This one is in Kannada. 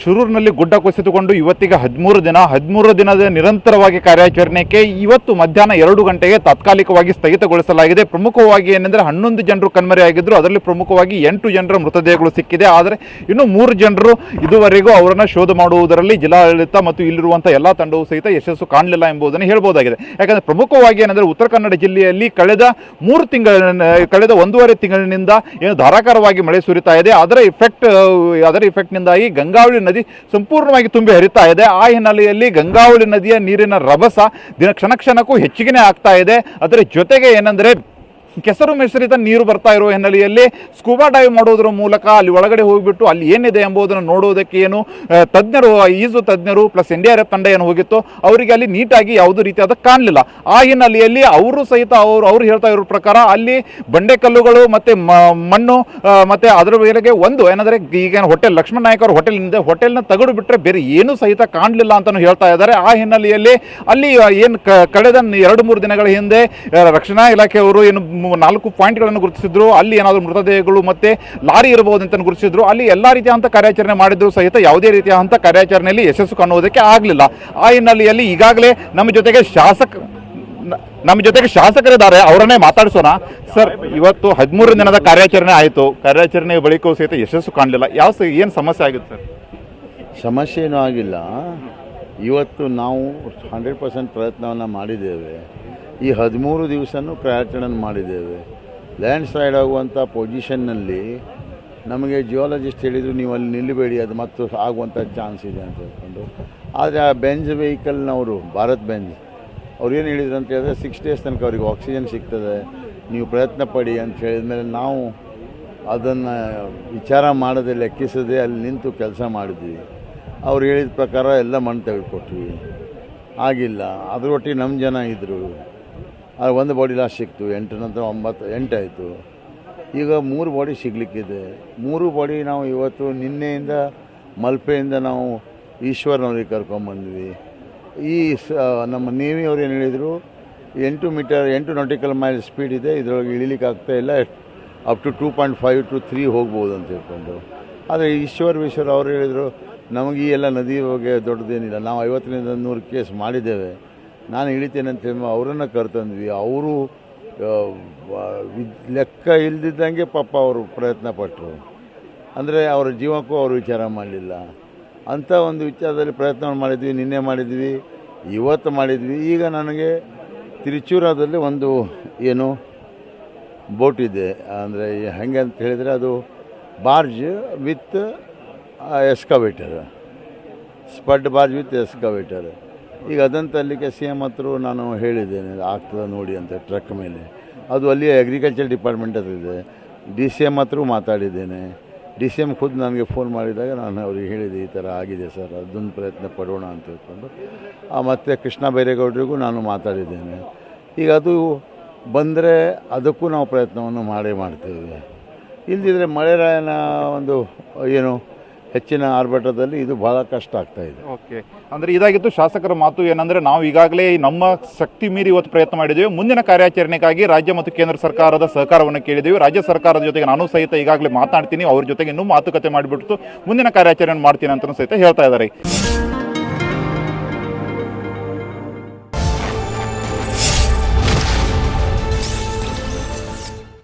ಶಿರೂರಿನಲ್ಲಿ ಗುಡ್ಡ ಕುಸಿತುಕೊಂಡು ಇವತ್ತಿಗೆ ಹದಿಮೂರು ದಿನ, ಹದಿಮೂರು ದಿನದ ನಿರಂತರವಾಗಿ ಕಾರ್ಯಾಚರಣೆಗೆ ಇವತ್ತು ಮಧ್ಯಾಹ್ನ ಎರಡು ಗಂಟೆಗೆ ತಾತ್ಕಾಲಿಕವಾಗಿ ಸ್ಥಗಿತಗೊಳಿಸಲಾಗಿದೆ. ಪ್ರಮುಖವಾಗಿ ಏನೆಂದರೆ ಹನ್ನೊಂದು ಜನರು ಕಣ್ಮರೆಯಾಗಿದ್ದರು ಅದರಲ್ಲಿ ಪ್ರಮುಖವಾಗಿ ಎಂಟು ಜನರ ಮೃತದೇಹಗಳು ಸಿಕ್ಕಿದೆ. ಆದರೆ ಇನ್ನು ಮೂರು ಜನರು ಇದುವರೆಗೂ ಅವರನ್ನು ಶೋಧ ಮಾಡುವುದರಲ್ಲಿ ಜಿಲ್ಲಾಡಳಿತ ಮತ್ತು ಇಲ್ಲಿರುವಂಥ ಎಲ್ಲ ತಂಡವು ಸಹಿತ ಯಶಸ್ಸು ಕಾಣಲಿಲ್ಲ ಎಂಬುದನ್ನು ಹೇಳ್ಬೋದಾಗಿದೆ. ಯಾಕಂದರೆ ಪ್ರಮುಖವಾಗಿ ಏನೆಂದರೆ ಉತ್ತರ ಕನ್ನಡ ಜಿಲ್ಲೆಯಲ್ಲಿ ಕಳೆದ ಮೂರು ತಿಂಗಳ ಕಳೆದ ಒಂದೂವರೆ ತಿಂಗಳಿನಿಂದ ಏನು ಧಾರಾಕಾರವಾಗಿ ಮಳೆ ಸುರಿತಾ ಇದೆ. ಅದರ ಇಫೆಕ್ಟ್ ಅದರ ಇಫೆಕ್ಟ್ನಿಂದಾಗಿ ಗಂಗಾವಳಿ ನದಿ ಸಂಪೂರ್ಣವಾಗಿ ತುಂಬಿ ಹರಿತಾ ಇದೆ. ಆ ಹಿನ್ನೆಲೆಯಲ್ಲಿ ಗಂಗಾವಳಿ ನದಿಯ ನೀರಿನ ರಭಸ ದಿನ ಕ್ಷಣ ಕ್ಷಣಕ್ಕೂ ಹೆಚ್ಚಿಗೆನೇ ಆಗ್ತಾ ಇದೆ. ಅದರ ಜೊತೆಗೆ ಏನಂದರೆ ಕೆಸರು ಮಿಶ್ರಿತ ನೀರು ಬರ್ತಾ ಇರುವ ಹಿನ್ನೆಲೆಯಲ್ಲಿ ಸ್ಕೂಬಾ ಡೈವ್ ಮಾಡೋದ್ರ ಮೂಲಕ ಅಲ್ಲಿ ಒಳಗಡೆ ಹೋಗಿಬಿಟ್ಟು ಅಲ್ಲಿ ಏನಿದೆ ಎಂಬುದನ್ನು ನೋಡೋದಕ್ಕೆ ಏನು ತಜ್ಞರು, ಈಜು ತಜ್ಞರು plus N D R F ತಂಡ ಏನು ಹೋಗಿತ್ತು, ಅವರಿಗೆ ಅಲ್ಲಿ ನೀಟಾಗಿ ಯಾವುದೇ ರೀತಿಯಾದ ಕಾಣಲಿಲ್ಲ. ಆ ಹಿನ್ನೆಲೆಯಲ್ಲಿ ಅವರು ಸಹಿತ ಅವರು, ಅವ್ರು ಹೇಳ್ತಾ ಇರೋ ಪ್ರಕಾರ ಅಲ್ಲಿ ಬಂಡೆಕಲ್ಲುಗಳು ಮತ್ತು ಮಣ್ಣು ಮತ್ತು ಅದರ ಮೇಲೆಗೆ ಒಂದು, ಏನಂದರೆ ಈಗ ಹೋಟೆಲ್ ಲಕ್ಷ್ಮಣ ನಾಯಕ್ ಅವ್ರ ಹೋಟೆಲ್ ಇದೆ ಹೋಟೆಲ್ನ ತಗಡು ಬಿಟ್ಟರೆ ಬೇರೆ ಏನೂ ಸಹಿತ ಕಾಣಲಿಲ್ಲ ಅಂತಲೂ ಹೇಳ್ತಾ ಇದ್ದಾರೆ. ಆ ಹಿನ್ನೆಲೆಯಲ್ಲಿ ಅಲ್ಲಿ ಏನು ಕಳೆದ ಎರಡು, ಮೂರು ದಿನಗಳ ಹಿಂದೆ ರಕ್ಷಣಾ ಇಲಾಖೆಯವರು ಏನು ನಾಲ್ಕು ಪಾಯಿಂಟ್ಗಳನ್ನು ಗುರುತಿಸಿದ್ರು. ಅಲ್ಲಿ ಏನಾದರೂ ಮೃತದೇಹಗಳು ಮತ್ತೆ ಲಾರಿ ಇರಬಹುದು ಅಂತ ಗುರುತಿಸಿದ್ರು. ಅಲ್ಲಿ ಎಲ್ಲ ರೀತಿಯಾದಂಥ ಕಾರ್ಯಾಚರಣೆ ಮಾಡಿದ್ರು. ಸಹಿತ ಯಾವುದೇ ರೀತಿಯಾದಂಥ ಕಾರ್ಯಾಚರಣೆಯಲ್ಲಿ ಯಶಸ್ಸು ಕಾಣುವುದಕ್ಕೆ ಆಗಲಿಲ್ಲ. ಆ ಹಿನ್ನೆಲೆಯಲ್ಲಿ ಈಗಾಗಲೇ ನಮ್ಮ ಜೊತೆಗೆ ಶಾಸಕ ನಮ್ಮ ಜೊತೆಗೆ ಶಾಸಕರಿದ್ದಾರೆ. ಅವರನ್ನೇ ಮಾತಾಡಿಸೋಣ. ಸರ್, ಇವತ್ತು ಹದಿಮೂರು ದಿನದ ಕಾರ್ಯಾಚರಣೆ ಆಯಿತು. ಕಾರ್ಯಾಚರಣೆ ಬಳಿಕವೂ ಸಹಿತ ಯಶಸ್ಸು ಕಾಣಲಿಲ್ಲ. ಯಾವ ಏನು ಸಮಸ್ಯೆ ಆಗುತ್ತೆ ಸರ್? ಸಮಸ್ಯೆ ಏನೂ ಆಗಿಲ್ಲ. ಇವತ್ತು ನಾವು ಹಂಡ್ರೆಡ್ ಪರ್ಸೆಂಟ್ ಪ್ರಯತ್ನವನ್ನು ಮಾಡಿದ್ದೇವೆ. ಈ ಹದಿಮೂರು ದಿವಸನೂ ಕಾರ್ಯಾಚರಣೆ ಮಾಡಿದ್ದೇವೆ. ಲ್ಯಾಂಡ್ ಸ್ಲೈಡ್ ಆಗುವಂಥ ಪೊಸಿಷನ್ನಲ್ಲಿ ನಮಗೆ ಜಿಯಾಲಜಿಸ್ಟ್ ಹೇಳಿದರು ನೀವು ಅಲ್ಲಿ ನಿಲ್ಲಬೇಡಿ, ಅದು ಮತ್ತು ಆಗುವಂಥ ಚಾನ್ಸ್ ಇದೆ ಅಂತ ಹೇಳ್ಕೊಂಡು. ಆದರೆ ಆ ಬೆಂಜ್ ವೆಹಿಕಲ್ನವರು, ಭಾರತ್ ಬೆಂಜ್, ಅವ್ರು ಏನು ಹೇಳಿದ್ರು ಅಂತ ಹೇಳಿದ್ರೆ, ಸಿಕ್ಸ್ ಡೇಸ್ ತನಕ ಅವ್ರಿಗೆ ಆಕ್ಸಿಜನ್ ಸಿಗ್ತದೆ, ನೀವು ಪ್ರಯತ್ನ ಪಡಿ ಅಂತ ಹೇಳಿದ್ಮೇಲೆ ನಾವು ಅದನ್ನು ವಿಚಾರ ಮಾಡದೆ ಲೆಕ್ಕಿಸದೆ ಅಲ್ಲಿ ನಿಂತು ಕೆಲಸ ಮಾಡಿದ್ವಿ. ಅವ್ರು ಹೇಳಿದ ಪ್ರಕಾರ ಎಲ್ಲ ಮಣ್ಣು ತೆಗೆದುಕೊಟ್ವಿ. ಆಗಿಲ್ಲ. ಅದರೊಟ್ಟಿಗೆ ನಮ್ಮ ಜನ ಇದ್ದರು ಅದು ಒಂದು ಬಾಡಿ ಲಾಸ್ಟ್ ಸಿಕ್ತು, ಎಂಟು ನಂತರ ಒಂಬತ್ತು ಎಂಟಾಯಿತು ಈಗ ಮೂರು ಬಾಡಿ ಸಿಗಲಿಕ್ಕಿದೆ. ಮೂರು ಬಾಡಿ ನಾವು ಇವತ್ತು ನಿನ್ನೆಯಿಂದ ಮಲ್ಪೆಯಿಂದ ನಾವು ಈಶ್ವರ್ನವ್ರಿಗೆ ಕರ್ಕೊಂಬಂದ್ವಿ ಈ ಸ ನಮ್ಮ ನೇವಿಯವ್ರು ಏನು ಹೇಳಿದರು, ಎಂಟು ಮೀಟರ್ ಎಂಟು ನಾಟಿಕಲ್ ಮೈಲ್ ಸ್ಪೀಡ್ ಇದೆ, ಇದರೊಳಗೆ ಇಳಿಲಿಕ್ಕೆ ಆಗ್ತಾ ಇಲ್ಲ, up to two point five to three ಹೋಗ್ಬೋದು ಅಂತ ಹೇಳ್ಕೊಂಡು. ಆದರೆ ಈಶ್ವರ್ ವಿಶ್ವರ್ ಅವರು ಹೇಳಿದರು, ನಮಗೆ ಈ ಎಲ್ಲ ನದಿ ಬಗ್ಗೆ ದೊಡ್ಡದೇನಿಲ್ಲ. ನಾವು ಐವತ್ತರಿಂದ ನೂರು ಕೇಸ್ ಮಾಡಿದ್ದೇವೆ. ನಾನು ಇಳಿತೇನೆ ಅಂತ ಹೇಳಿ ಅವರನ್ನು ಕರ್ತಂದ್ವಿ. ಅವರು ಲೆಕ್ಕ ಇಲ್ದಿದ್ದಂಗೆ ಪಾಪ ಅವರು ಪ್ರಯತ್ನ ಪಟ್ಟರು ಅಂದರೆ ಅವರ ಜೀವಕ್ಕೂ ಅವರು ವಿಚಾರ ಮಾಡಲಿಲ್ಲ. ಅಂಥ ಒಂದು ವಿಚಾರದಲ್ಲಿ ಪ್ರಯತ್ನ ಮಾಡಿದ್ವಿ, ನಿನ್ನೆ ಮಾಡಿದ್ವಿ, ಇವತ್ತು ಮಾಡಿದ್ವಿ. ಈಗ ನನಗೆ ತಿರುಚೂರದಲ್ಲಿ ಒಂದು ಏನು ಬೋಟ್ ಇದೆ. ಅಂದರೆ ಹೆಂಗೆ ಅಂತ ಹೇಳಿದರೆ ಅದು barge with excavator. Spud barge with excavator. ಈಗ ಅದಂತ ಅಲ್ಲಿಗೆ ಸಿ ಎಂ ಹತ್ರ ನಾನು ಹೇಳಿದ್ದೇನೆ, ಆಗ್ತದೆ ನೋಡಿ ಅಂತ ಟ್ರಕ್ ಮೇಲೆ. ಅದು ಅಲ್ಲಿ ಅಗ್ರಿಕಲ್ಚರ್ ಡಿಪಾರ್ಟ್ಮೆಂಟ್ ಹತ್ರ ಇದೆ. ಡಿ ಸಿ ಎಂ ಹತ್ರ ಮಾತಾಡಿದ್ದೇನೆ. ಡಿ ಸಿ ಎಂ ಖುದ್ದು ನನಗೆ ಫೋನ್ ಮಾಡಿದಾಗ ನಾನು ಅವ್ರಿಗೆ ಹೇಳಿದೆ, ಈ ಥರ ಆಗಿದೆ ಸರ್, ಅದೊಂದು ಪ್ರಯತ್ನ ಪಡೋಣ ಅಂತ ಹೇಳ್ಕೊಂಡು. ಮತ್ತು ಕೃಷ್ಣ ಬೈರೇಗೌಡರಿಗೂ ನಾನು ಮಾತಾಡಿದ್ದೇನೆ. ಈಗ ಅದು ಬಂದರೆ ಅದಕ್ಕೂ ನಾವು ಪ್ರಯತ್ನವನ್ನು ಮಾಡೇ ಮಾಡ್ತೇವೆ. ಇಲ್ಲದಿದ್ದರೆ ಮಳೆರಾಯನ ಒಂದು, ಏನು ಹೆಚ್ಚಿನ ಆರ್ಭಟದಲ್ಲಿ ಇದು ಬಹಳ ಕಷ್ಟ ಆಗ್ತಾ ಇದೆ. ಓಕೆ. ಅಂದ್ರೆ ಇದಾಗಿತ್ತು ಶಾಸಕರ ಮಾತು ಏನಂದ್ರೆ ನಾವು ಈಗಾಗಲೇ ನಮ್ಮ ಶಕ್ತಿ ಮೀರಿ ಇವತ್ತು ಪ್ರಯತ್ನ ಮಾಡಿದ್ದೇವೆ. ಮುಂದಿನ ಕಾರ್ಯಾಚರಣೆಗಾಗಿ ರಾಜ್ಯ ಮತ್ತು ಕೇಂದ್ರ ಸರ್ಕಾರದ ಸಹಕಾರವನ್ನು ಕೇಳಿದ್ದೇವೆ. ರಾಜ್ಯ ಸರ್ಕಾರದ ಜೊತೆಗೆ ನಾನು ಸಹಿತ ಈಗಾಗಲೇ ಮಾತಾಡ್ತೀನಿ ಅವ್ರ ಜೊತೆಗೆ ಇನ್ನೂ ಮಾತುಕತೆ ಮಾಡಿಬಿಟ್ಟು ಮುಂದಿನ ಕಾರ್ಯಾಚರಣೆ ಮಾಡ್ತೀನಿ ಅಂತ ಸಹಿತ ಹೇಳ್ತಾ ಇದ್ದಾರೆ.